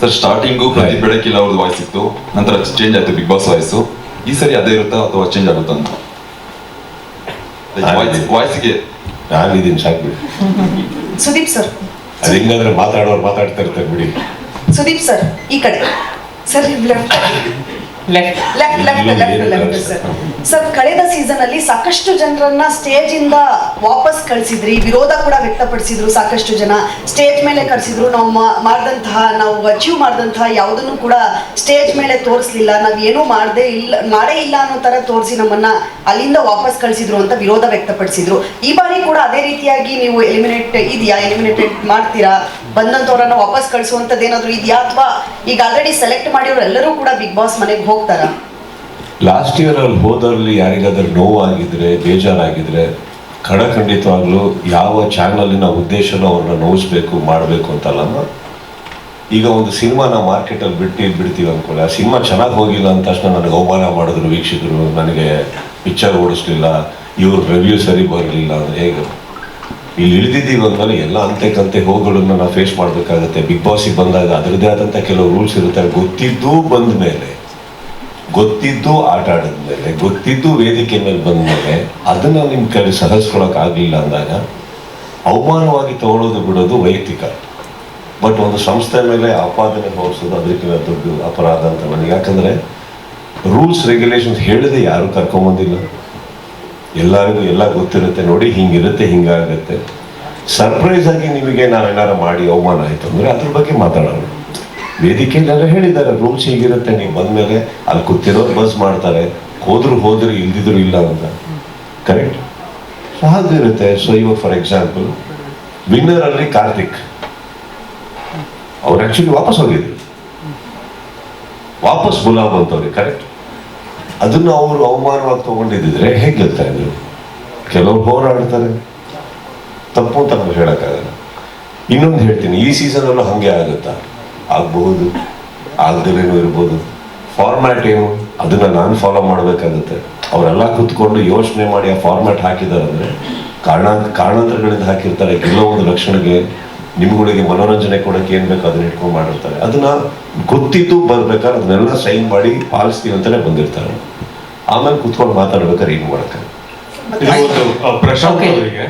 Sir starting ಪ್ರತಿ ಬೆಳಕಿಲ್ಲ ಅವ್ರದ್ದು voice ಇತ್ತು. ನಂತರ ಚೇಂಜ್ ಆಯ್ತು ಬಿಗ್ ಬಾಸ್ ವಾಯ್ಸ್ ಈ ಸರಿ ಅದೇ ಇರುತ್ತಾ ಅಥವಾ ಚೇಂಜ್ ಆಗುತ್ತಾ ಅಂತ. ವಾಯ್ಸ್ಗೆ ನಾನಿದ್ದೀನಿ. ಸಾಕು ಬಿಡಿ. ಸುದೀಪ್ ಸರ್. ಅದು ಹಿಂಗಂದ್ರೆ ಮಾತಾಡೋರು ಮಾತಾಡ್ತಾ ಇರ್ತಾರೆ ಬಿಡಿ. ಸುದೀಪ್ ಸರ್ ಈ ಕಡೆ. Sir left left left left left sir sir ಕಳೆದ ಸೀಸನ್ ಅಲ್ಲಿ ಸಾಕಷ್ಟು ಜನರನ್ನ ಸ್ಟೇಜ್ ಇಂದ ವಾಪಸ್ ಕಳಿಸಿದ್ರಿ. ವಿರೋಧ ಕೂಡ ವ್ಯಕ್ತಪಡಿಸಿದ್ರು ಸಾಕಷ್ಟು ಜನ. ಸ್ಟೇಜ್ ಮೇಲೆ ಕರೆಸಿದ್ರು. ನಾವು ಮಾಡಿದಂತಹ, ನಾವು ಅಚೀವ್ ಮಾಡಿದಂತಹ ಯಾವುದನ್ನು ಕೂಡ ಸ್ಟೇಜ್ ಮೇಲೆ ತೋರಿಸ್ಲಿಲ್ಲ. ನಾವು ಏನು ಮಾಡದೇ ಇಲ್ಲ, ಮಾಡೇ ಇಲ್ಲ ಅನ್ನೋ ತರ ತೋರಿಸಿ ನಮ್ಮನ್ನ ಅಲ್ಲಿಂದ ವಾಪಸ್ ಕಳಿಸಿದ್ರು ಅಂತ ವಿರೋಧ ವ್ಯಕ್ತಪಡಿಸಿದ್ರು. ಈ ಬಾರಿ ಕೂಡ ಅದೇ ರೀತಿಯಾಗಿ ನೀವು ಎಲಿಮಿನೇಟ್ ಇದೆಯಾ? ಎಲಿಮಿನೇಟೆಡ್ ಮಾಡ್ತೀರಾ? ಬಂದಂತವ್ರನ್ನ ವಾಪಸ್ ಕಳಿಸುವಂತದ್ದು ಏನಾದ್ರು ಇದೆಯಾ ಅಥವಾ ಈಗ ಆಲ್ರೆಡಿ ಸೆಲೆಕ್ಟ್ ಮಾಡಿರೋ ಎಲ್ಲರೂ ಕೂಡ ಬಿಗ್ ಬಾಸ್ ಮನೆಗೆ ಹೋಗ್ತಾರ? ಲಾಸ್ಟ್ ಇಯರ್ ಅಲ್ಲಿ ಹೋದಲ್ಲಿ ಯಾರಿಗಾದ್ರೂ ನೋವಾಗಿದ್ರೆ, ಬೇಜಾರಾಗಿದ್ರೆ ಖಡಖಂಡಿತವಾಗ್ಲೂ ಯಾವ ಚಾನಲಿನ ಉದ್ದೇಶನ ಅವ್ರನ್ನ ನೋಯಿಸ್ಬೇಕು ಮಾಡಬೇಕು ಅಂತಲ್ಲ ಈಗ ಒಂದು ಸಿನಿಮಾನ ಮಾರ್ಕೆಟಲ್ಲಿ ಬಿಟ್ಟು ಬಿಡ್ತೀವಿ ಅನ್ಕೊಳ್ಳಿ. ಆ ಸಿನಿಮಾ ಚೆನ್ನಾಗಿ ಹೋಗಿಲ್ಲ ಅಂದ ತಕ್ಷಣ ನನಗೆ ಅವಮಾನ ಮಾಡಿದ್ರು, ವೀಕ್ಷಕರು, ನನಗೆ ಪಿಕ್ಚರ್ ಓಡಿಸ್ಲಿಲ್ಲ, ಇವ್ರ ರಿವ್ಯೂ ಸರಿ ಬರಲಿಲ್ಲ ಅಂದ್ರೆ ಹೇಗೆ? ಇಲ್ಲಿ ಇಳಿದಿದ್ದೀವಿ ಅಂದಮೇಲೆ ಎಲ್ಲ ಅಂತೆ ಕಂತೆ ಹೋಗುಗಳನ್ನ ನಾವು ಫೇಸ್ ಮಾಡಬೇಕಾಗುತ್ತೆ. ಬಿಗ್ ಬಾಸಿಗೆ ಬಂದಾಗ ಅದರದ್ದೇ ಆದಂಥ ಕೆಲವು ರೂಲ್ಸ್ ಇರುತ್ತೆ. ಗೊತ್ತಿದ್ದೂ ಬಂದ ಮೇಲೆ, ಗೊತ್ತಿದ್ದು ಆಟ ಆಡಿದ್ಮೇಲೆ ಗೊತ್ತಿದ್ದು ವೇದಿಕೆ ಮೇಲೆ ಬಂದ ಮೇಲೆ ಅದನ್ನ ನಿಮ್ಮ ಕೈ ಸಹಿಸ್ಕೊಳಕ್ ಆಗ್ಲಿಲ್ಲ ಅಂದಾಗ ಅವಮಾನವಾಗಿ ತಗೊಳ್ಳೋದು ಬಿಡೋದು ವೈಯಕ್ತಿಕ. ಬಟ್ ಒಂದು ಸಂಸ್ಥೆ ಮೇಲೆ ಆಪಾದನೆ ಹೊರಿಸೋದು ಅದಕ್ಕಿಂತ ದೊಡ್ಡ ಅಪರಾಧ ಅಂತ ನನಗೆ ಯಾಕಂದ್ರೆ ರೂಲ್ಸ್ ರೆಗ್ಯುಲೇಷನ್ಸ್ ಹೇಳಿದೆ ಯಾರು ಕರ್ಕೊಂಬಂದಿಲ್ಲ. ಎಲ್ಲರಿಗೂ ಎಲ್ಲ ಗೊತ್ತಿರುತ್ತೆ, ನೋಡಿ ಹಿಂಗಿರುತ್ತೆ, ಹಿಂಗಾಗುತ್ತೆ. ಸರ್ಪ್ರೈಸ್ ಆಗಿ ನಿಮಗೆ ನಾವೇನಾರು ಮಾಡಿ ಅವಮಾನ ಆಯ್ತು ಅಂದ್ರೆ ಅದ್ರ ಬಗ್ಗೆ ಮಾತಾಡೋಣ. ವೇದಿಕೆಯಲ್ಲೆಲ್ಲ ಹೇಳಿದ್ದಾರೆ ರೂಲ್ಸ್ ಹೀಗಿರುತ್ತೆ, ನೀವು ಬಂದ್ಮೇಲೆ ಅಲ್ಲಿ ಕೂತಿರೋರು ಬಸ್ ಮಾಡ್ತಾರೆ, ಹೋದ್ರು ಹೋದ್ರು ಇಲ್ದಿದ್ರು ಇಲ್ಲ ಅಂತ. ಕರೆಕ್ಟ್ ಹಾಗಿರುತ್ತೆ ಸೊ ಇವಾಗ ಫಾರ್ ಎಕ್ಸಾಂಪಲ್ ವಿನ್ನರ್ ಅಲ್ಲಿ ಕಾರ್ತಿಕ್. ಅವ್ರು ಆಕ್ಚುಲಿ ವಾಪಸ್ ಹೋಗಿದ್ರು. ವಾಪಸ್ ಗುಲಾಬ್ ಅಂತವ್ರಿಗೆ ಕರೆಕ್ಟ್ ಅದನ್ನ ಅವರು ಅವಮಾನವಾಗಿ ತಗೊಂಡಿದ್ದರೆ ಹೇಗೆ ಹೇಳ್ತಾರೆ ನೀವು ಕೆಲವರು ಹೋರಾಡ್ತಾರೆ. ತಪ್ಪು ಅಂತ ನಾವು ಹೇಳೋಕ್ಕಾಗಲ್ಲ. ಇನ್ನೊಂದು ಹೇಳ್ತೀನಿ, ಈ ಸೀಸನ್ ಹಾಗೆ ಆಗುತ್ತಾ? ಆಗಬಹುದು. ಆಗದೇನೂ ಇರ್ಬೋದು. ಫಾರ್ಮ್ಯಾಟ್ ಏನು? ಅದನ್ನು ನಾನು ಫಾಲೋ ಮಾಡಬೇಕಾಗುತ್ತೆ. ಅವರೆಲ್ಲ ಕೂತ್ಕೊಂಡು ಯೋಚನೆ ಮಾಡಿ ಆ ಫಾರ್ಮ್ಯಾಟ್ ಹಾಕಿದ್ದಾರೆ ಅಂದರೆ ಕಾರಣ ಕಾರಣಾಂತರಗಳಿಂದ ಹಾಕಿರ್ತಾರೆ. ಕೆಲವೊಂದು ಲಕ್ಷಣಕ್ಕೆ, ನಿಮ್ಗಳಿಗೆ ಮನೋರಂಜನೆ ಕೊಡಕ್ಕೆ ಏನು ಬೇಕು ಅದನ್ನ ಇಟ್ಕೊಂಡು ಮಾಡಿರ್ತಾರೆ. ಅದನ್ನ ಗೊತ್ತಿದ್ದು ಬರ್ಬೇಕಾದ್ರೆ ಅದನ್ನೆಲ್ಲ ಸೈನ್ ಮಾಡಿ ಪಾಲಿಸ್ತೀವಿ ಅಂತಲೇ ಬಂದಿರ್ತಾರೆ. ಆಮೇಲೆ ಕುತ್ಕೊಂಡು ಮಾತಾಡ್ಬೇಕಾದ್ರೆ ಏನು ಒಂದು ಪ್ರಶಾಂತ್ ಅವರಿಗೆ.